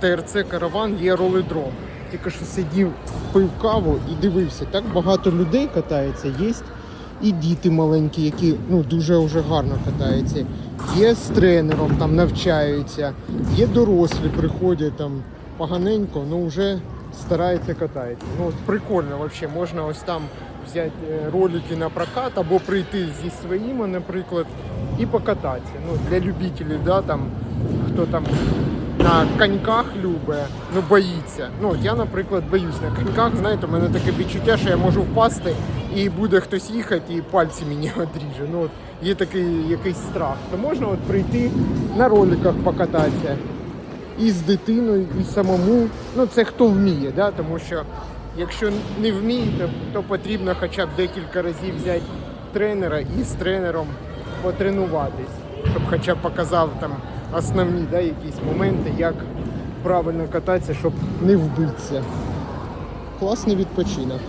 ТРЦ Караван є ролидром. Тільки що сидів, пив каву і дивився. Так багато людей катається, є і діти маленькі, які ну, дуже вже гарно катаються. Є з тренером, там навчаються, є дорослі, приходять там поганенько, ну вже стараються кататися. Ну, прикольно взагалі, можна ось там взяти е, ролики на прокат або прийти зі своїми, наприклад, і покататися. Ну, для любителів, да, там, хто там на коньках любить, ну боїться. Ну, от я, наприклад, боюсь на коньках, знаєте, у мене таке відчуття, що я можу впасти і буде хтось їхати і пальці мені одріже. Ну, от є такий якийсь страх. То можна от прийти на роликах покататися і з дитиною, і самому. Ну, це хто вміє, да? тому що якщо не вмієте, то потрібно хоча б декілька разів взяти тренера і з тренером потренуватись, щоб хоча б показав там основні да, якісь моменти, як правильно кататися, щоб не вбитися. Класний відпочинок.